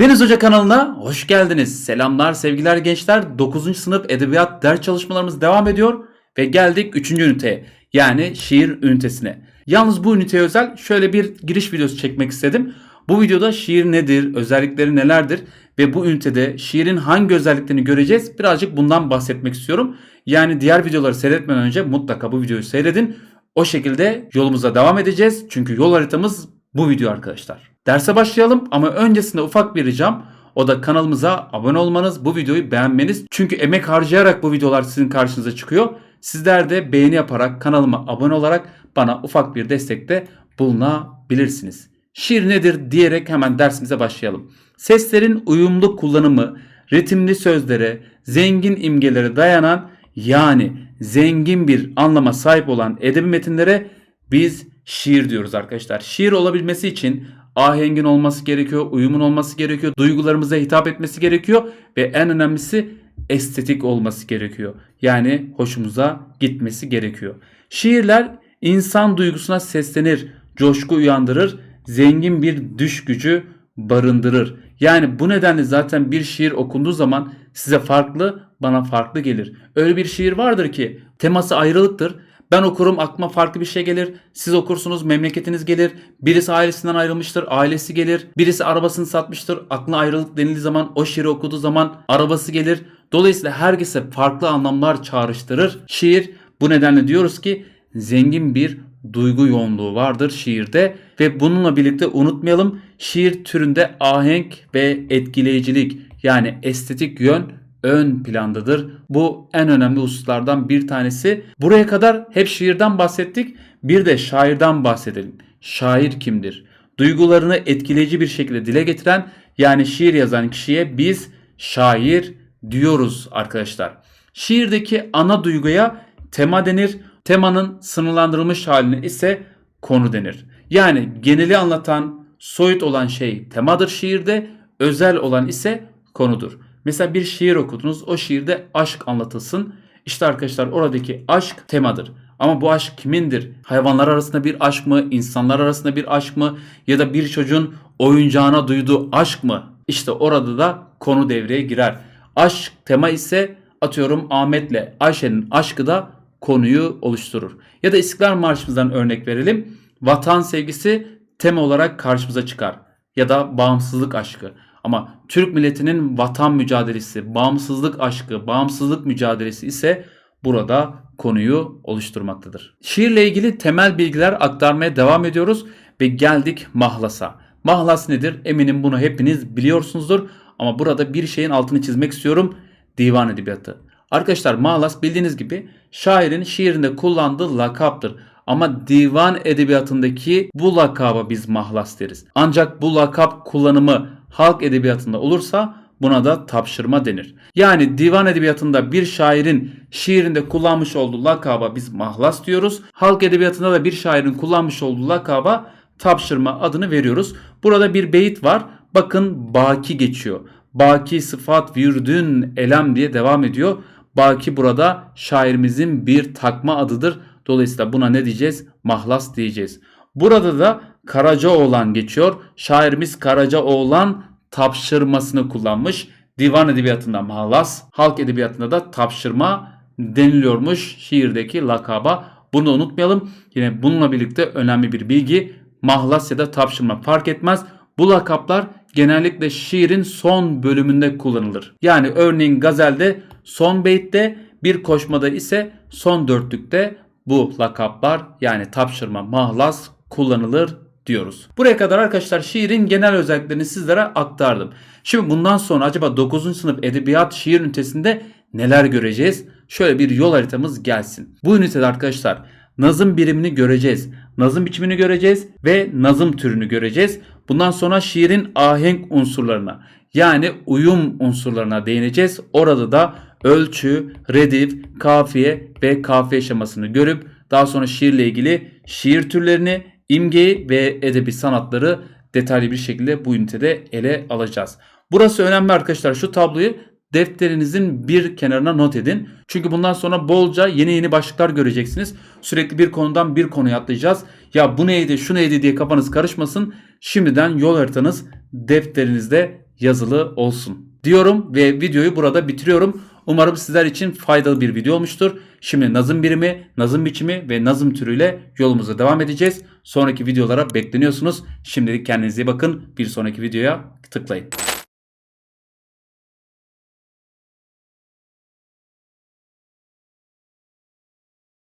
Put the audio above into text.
Deniz Hoca kanalına hoş geldiniz. Selamlar sevgiler gençler. 9. sınıf edebiyat ders çalışmalarımız devam ediyor. Ve geldik 3. üniteye. Yani şiir ünitesine. Yalnız bu üniteye özel şöyle bir giriş videosu çekmek istedim. Bu videoda şiir nedir, özellikleri nelerdir ve bu ünitede şiirin hangi özelliklerini göreceğiz birazcık bundan bahsetmek istiyorum. Yani diğer videoları seyretmeden önce mutlaka bu videoyu seyredin. O şekilde yolumuza devam edeceğiz. Çünkü yol haritamız bu video arkadaşlar. Derse başlayalım ama öncesinde ufak bir ricam. O da kanalımıza abone olmanız, bu videoyu beğenmeniz. Çünkü emek harcayarak bu videolar sizin karşınıza çıkıyor. Sizler de beğeni yaparak kanalıma abone olarak bana ufak bir destekte bulunabilirsiniz. Şiir nedir diyerek hemen dersimize başlayalım. Seslerin uyumlu kullanımı, ritimli sözlere, zengin imgelere dayanan yani zengin bir anlama sahip olan edebi metinlere biz şiir diyoruz arkadaşlar. Şiir olabilmesi için ahengin olması gerekiyor, uyumun olması gerekiyor, duygularımıza hitap etmesi gerekiyor ve en önemlisi estetik olması gerekiyor. Yani hoşumuza gitmesi gerekiyor. Şiirler insan duygusuna seslenir, coşku uyandırır, zengin bir düş gücü barındırır. Yani bu nedenle zaten bir şiir okunduğu zaman size farklı, bana farklı gelir. Öyle bir şiir vardır ki teması ayrılıktır. Ben okurum aklıma farklı bir şey gelir. Siz okursunuz memleketiniz gelir. Birisi ailesinden ayrılmıştır ailesi gelir. Birisi arabasını satmıştır. Aklına ayrılık denildiği zaman o şiiri okuduğu zaman arabası gelir. Dolayısıyla herkese farklı anlamlar çağrıştırır. Şiir bu nedenle diyoruz ki zengin bir duygu yoğunluğu vardır şiirde ve bununla birlikte unutmayalım şiir türünde ahenk ve etkileyicilik yani estetik yön ön plandadır. Bu en önemli hususlardan bir tanesi. Buraya kadar hep şiirden bahsettik. Bir de şairden bahsedelim. Şair kimdir? Duygularını etkileyici bir şekilde dile getiren yani şiir yazan kişiye biz şair diyoruz arkadaşlar. Şiirdeki ana duyguya tema denir. Temanın sınırlandırılmış haline ise konu denir. Yani geneli anlatan, soyut olan şey temadır şiirde, özel olan ise konudur. Mesela bir şiir okudunuz. O şiirde aşk anlatılsın. İşte arkadaşlar oradaki aşk temadır. Ama bu aşk kimindir? Hayvanlar arasında bir aşk mı? İnsanlar arasında bir aşk mı? Ya da bir çocuğun oyuncağına duyduğu aşk mı? İşte orada da konu devreye girer. Aşk tema ise atıyorum Ahmet'le Ayşe'nin aşkı da konuyu oluşturur. Ya da İstiklal Marşımızdan örnek verelim. Vatan sevgisi tema olarak karşımıza çıkar. Ya da bağımsızlık aşkı. Ama Türk milletinin vatan mücadelesi, bağımsızlık aşkı, bağımsızlık mücadelesi ise burada konuyu oluşturmaktadır. Şiirle ilgili temel bilgiler aktarmaya devam ediyoruz ve geldik mahlasa. Mahlas nedir? Eminim bunu hepiniz biliyorsunuzdur ama burada bir şeyin altını çizmek istiyorum. Divan edebiyatı. Arkadaşlar mahlas bildiğiniz gibi şairin şiirinde kullandığı lakaptır. Ama divan edebiyatındaki bu lakaba biz mahlas deriz. Ancak bu lakap kullanımı halk edebiyatında olursa buna da tapşırma denir. Yani divan edebiyatında bir şairin şiirinde kullanmış olduğu lakaba biz mahlas diyoruz. Halk edebiyatında da bir şairin kullanmış olduğu lakaba tapşırma adını veriyoruz. Burada bir beyit var. Bakın baki geçiyor. Baki sıfat virdün elem diye devam ediyor. Baki burada şairimizin bir takma adıdır. Dolayısıyla buna ne diyeceğiz? Mahlas diyeceğiz. Burada da Karacaoğlan geçiyor. Şairimiz Karacaoğlan tapşırmasını kullanmış. Divan edebiyatında mahlas, halk edebiyatında da tapşırma deniliyormuş şiirdeki lakaba. Bunu da unutmayalım. Yine bununla birlikte önemli bir bilgi. Mahlas ya da tapşırma fark etmez. Bu lakaplar genellikle şiirin son bölümünde kullanılır. Yani örneğin gazelde son beytte bir koşmada ise son dörtlükte bu lakaplar yani tapşırma, mahlas kullanılır diyoruz. Buraya kadar arkadaşlar şiirin genel özelliklerini sizlere aktardım. Şimdi bundan sonra acaba 9. sınıf edebiyat şiir ünitesinde neler göreceğiz? Şöyle bir yol haritamız gelsin. Bu ünitede arkadaşlar nazım birimini göreceğiz. Nazım biçimini göreceğiz ve nazım türünü göreceğiz. Bundan sonra şiirin ahenk unsurlarına yani uyum unsurlarına değineceğiz. Orada da ölçü, redif, kafiye ve kafiye şemasını görüp daha sonra şiirle ilgili şiir türlerini, imgeyi ve edebi sanatları detaylı bir şekilde bu ünitede ele alacağız. Burası önemli arkadaşlar. Şu tabloyu defterinizin bir kenarına not edin. Çünkü bundan sonra bolca yeni yeni başlıklar göreceksiniz. Sürekli bir konudan bir konuya atlayacağız. Ya bu neydi şu neydi diye kafanız karışmasın. Şimdiden yol haritanız defterinizde yazılı olsun. Diyorum ve videoyu burada bitiriyorum. Umarım sizler için faydalı bir video olmuştur. Şimdi nazım birimi, nazım biçimi ve nazım türüyle yolumuza devam edeceğiz. Sonraki videolara bekleniyorsunuz. Şimdilik kendinize iyi bakın. Bir sonraki videoya tıklayın.